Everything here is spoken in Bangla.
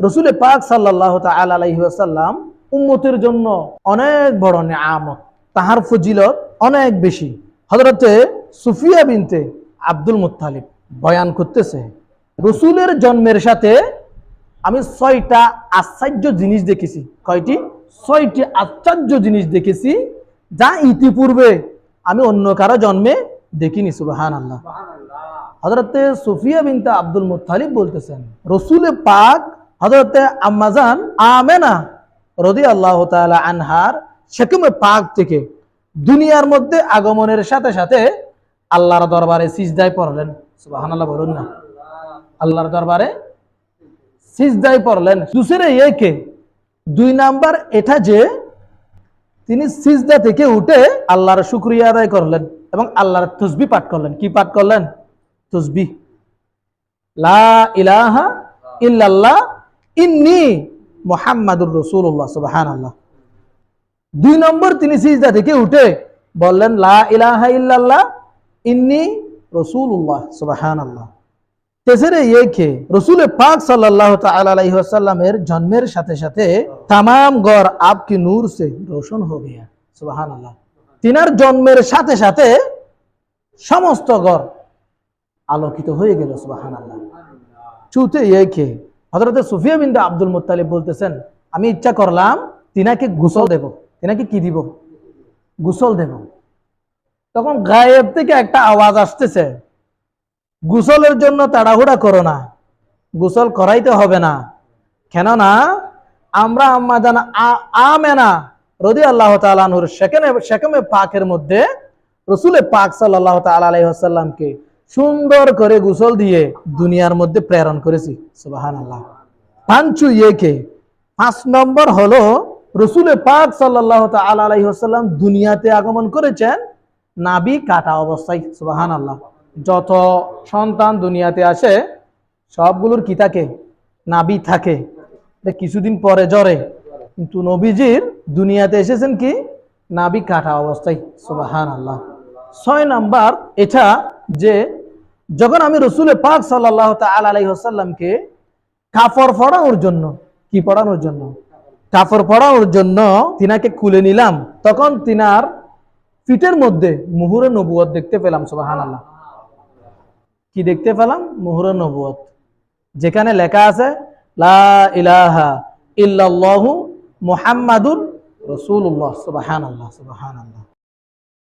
রসুল পাক সাল্লাহ আলাইসাল্লাম উম্মতের জন্য অনেক বড় নিয়ামত। তাহার ফজিলত অনেক বেশি। হজরতে সুফিয়া বিনতে আব্দুল মুত্তালিব বয়ান করতেছে রসুলের জন্মের সাথে আমি ছয়টা আশ্চর্য জিনিস দেখেছি। কয়টি? ছয়টি আশ্চর্য জিনিস দেখেছি যা ইতিপূর্বে আমি অন্য কারও জন্মে দেখিনি সুবাহান আল্লাহ হজরতে সুফিয়া বিনতে আব্দুল মুত্তালিব বলতেছেন রসুলে পাক হজরতে আম্মাজান আমেনা রদি আল্লাহ তাআলা আনহার সেকুমে পাক থেকে দুনিয়ার মধ্যে আগমনের সাথে সাথে আল্লাহর দরবারে সিজদায় পড়লেন। সুবহানাল্লাহ বলুন না। আল্লাহর দরবারে সিজদায় পড়লেন। দুসরে একে দুই নাম্বার এটা যে তিনি সিজদা থেকে উঠে আল্লাহর শুক্রিয়া আদায় করলেন এবং আল্লাহর তসবি পাঠ করলেন। কি পাঠ করলেন? তসবি। লা ইলাহা ইল্লাল্লাহ ইন্নি মোহাম্মদুর রসুল্লাহ সুবাহান আল্লাহ দুই নম্বর তিনি সিজদা থেকে উঠে বললেন, লা ইলাহা ইল্লাল্লাহ, ইন্নি রসুল্লাহ সুবাহান আল্লাহ রসুল পাক জন্মের সাথে সাথে তামাম গড় আপকি নূর সে রোশন হো গিয়া সুবাহান আল্লাহ তিনার জন্মের সাথে সাথে সমস্ত গড় আলোকিত হয়ে গেল সুবাহান আল্লাহ চুতে হজরত সুফিয়া বিন্দু আব্দুল মুতালিব বলতেছেন, আমি ইচ্ছা করলাম তিনাকে গোসল দেব। তিনাকে কি দিব? গোসল দেব। তখন গায়েব থেকে একটা আওয়াজ আসতেছে, গোসলের জন্য তাড়াহুড়া করো না, গোসল করাইতে হবে না। কেননা আমরা আম্মা জান আমেনা রদি আল্লাহ তালানুর সেকেনে, সেকেমে পাকের মধ্যে রসুলে পাক সাল্লাহ তালাইসাল্লামকে সুন্দর করে গোসল দিয়ে দুনিয়ার মধ্যে প্রেরণ করেছি সুবাহান আল্লাহ পাঞ্চু ইয়েকে, পাঁচ নম্বর হলো, রসুলে পাক সাল্লাহ তালাইসাল্লাম দুনিয়াতে আগমন করেছেন নাবি কাটা অবস্থায় সুবাহান আল্লাহ যত সন্তান দুনিয়াতে আসে, সবগুলোর কি থাকে? নাবি থাকে। কিছুদিন পরে জ্বরে। কিন্তু নবীজির দুনিয়াতে এসেছেন কি? নাবি কাটা অবস্থায় সুবাহান আল্লাহ ছয় নাম্বার, এটা যে যখন আমি রসুলে পাক সাল্লাহ আলাইসাল্লামকে কাপড় পড়ানোর জন্য, কি পড়ানোর জন্য? কাপড় পড়ানোর জন্য তিনাকে খুলে নিলাম। তখন তিনার পিঠের মধ্যে মুহুরে নবুয়ত দেখতে পেলাম সুবাহান আল্লাহ কি দেখতে পেলাম? মুহুরে নবুয়ত যেখানে লেখা আছে, লা ইলাহা ইল্লাল্লাহু মুহাম্মাদুর রসুল্লাহ সুবাহান আল্লাহ সুবাহান আল্লাহ